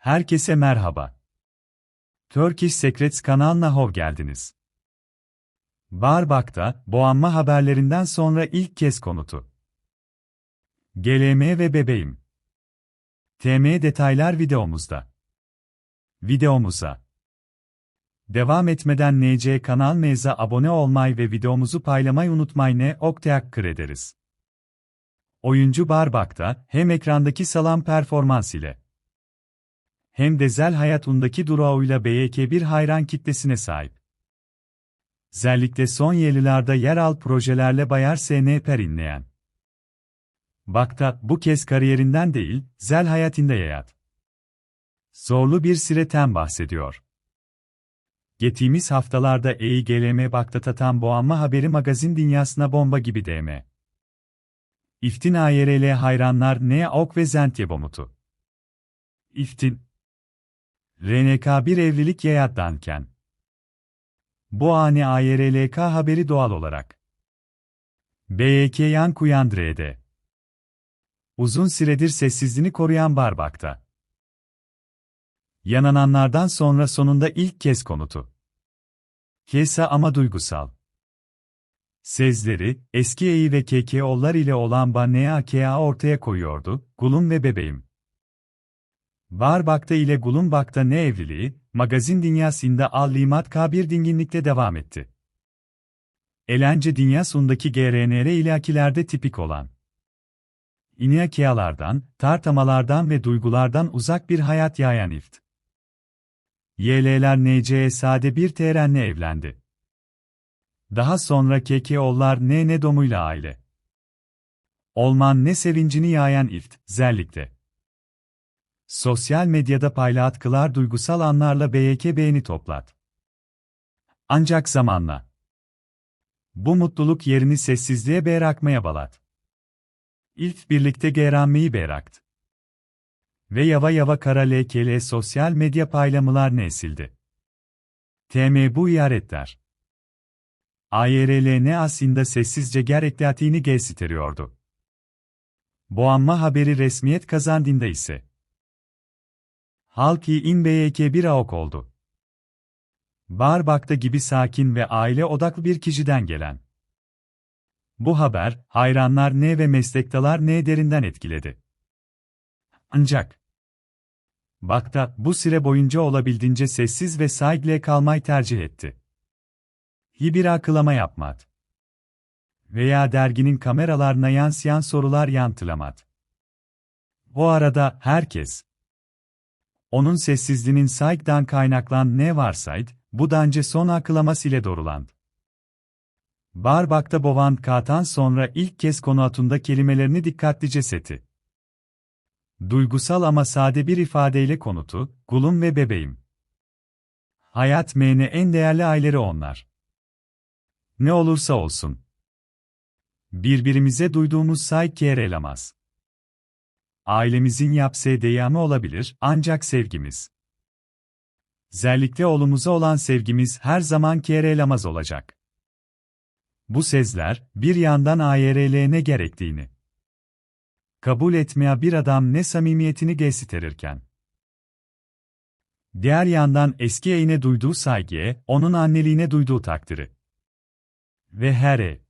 Herkese merhaba. Turkish Secrets kanalına hoş geldiniz. Barbak'ta, boğanma haberlerinden sonra ilk kez konutu. GLM ve bebeğim. TM detaylar videomuzda. Videomuza. Devam etmeden NC kanal meza abone olmayı ve videomuzu paylamayı unutmayın ne okteakkır ederiz. Oyuncu Barbak'ta hem ekrandaki salam performans ile hem de zel hayatundaki durağıyla BYK bir hayran kitlesine sahip. Özellikle son yıllarda yer al projelerle Bayar SN perinleyen. Bakta bu kez kariyerinden değil, zel hayatında yayat. Zorlu bir süreten bahsediyor. Geçtiğimiz haftalarda EIGLM Bakta tatan boğanma haberi magazin dünyasına bomba gibi DM. İftin AYRL hayranlar ne ok ve zentye bomutu. İftin. RNK bir evlilik yayatlanken. Bu ani AYRLK haberi doğal olarak. BYK yan kuyandrede. Uzun süredir sessizliğini koruyan Barbak'ta. Yanananlardan sonra sonunda ilk kez konutu. Kesa ama duygusal. Sezleri, eski E'yi ve KKO'lar ile olan Banea ortaya koyuyordu, Gulum ve bebeğim. Barbak'ta ile Gulumbak'ta ne evliliği, magazin dünyasında al-limat kabir dinginlikte devam etti. Elence dünyasındaki GRNR ilakilerde tipik olan. İniakiyalardan, tartamalardan ve duygulardan uzak bir hayat yayan ift. YL'ler NC'ye sade bir terenle evlendi. Daha sonra KKO'lar ne ne domuyla aile. Olman ne sevincini yayan ift, zellikte. Sosyal medyada paylatkılar duygusal anlarla BYK beğeni toplat. Ancak zamanla. Bu mutluluk yerini sessizliğe bırakmaya balat. İlk birlikte geğrenmeyi bıraktı. Ve yava yava kara lekeli sosyal medya paylamılar nesildi. TM bu iyaretler. AYRL ne aslında sessizce gerektiğini gösteriyordu. Boğanma haberi resmiyet kazandığında ise Halki in BYK bir aok oldu. Barbak'ta gibi sakin ve aile odaklı bir kişiden gelen. Bu haber, hayranlar ne ve meslektalar ne derinden etkiledi. Ancak, Bakta bu süre boyunca olabildiğince sessiz ve saygılı kalmayı tercih etti. Hiçbir akılama yapmadı. Veya derginin kameralarına yansıyan sorular yanıtlamadı. Bu arada herkes, onun sessizliğinin saygıdan kaynaklan ne varsaydı, bu dance son akılaması ile doğrulandı. Barbak'ta Bovan Katan sonra ilk kez konu atında kelimelerini dikkatlice seti. Duygusal ama sade bir ifadeyle konutu, gulum ve bebeğim. Hayat mene en değerli aileleri onlar. Ne olursa olsun. Birbirimize duyduğumuz saygı yer elemez. Ailemizin yapse deyamı olabilir, ancak sevgimiz. Zellikle oğlumuza olan sevgimiz her zaman kerelamaz olacak. Bu sezler, bir yandan AYRL ne gerektiğini kabul etmeye bir adam ne samimiyetini gösterirken, diğer yandan eski eğine duyduğu saygıya, onun anneliğine duyduğu takdiri ve her e,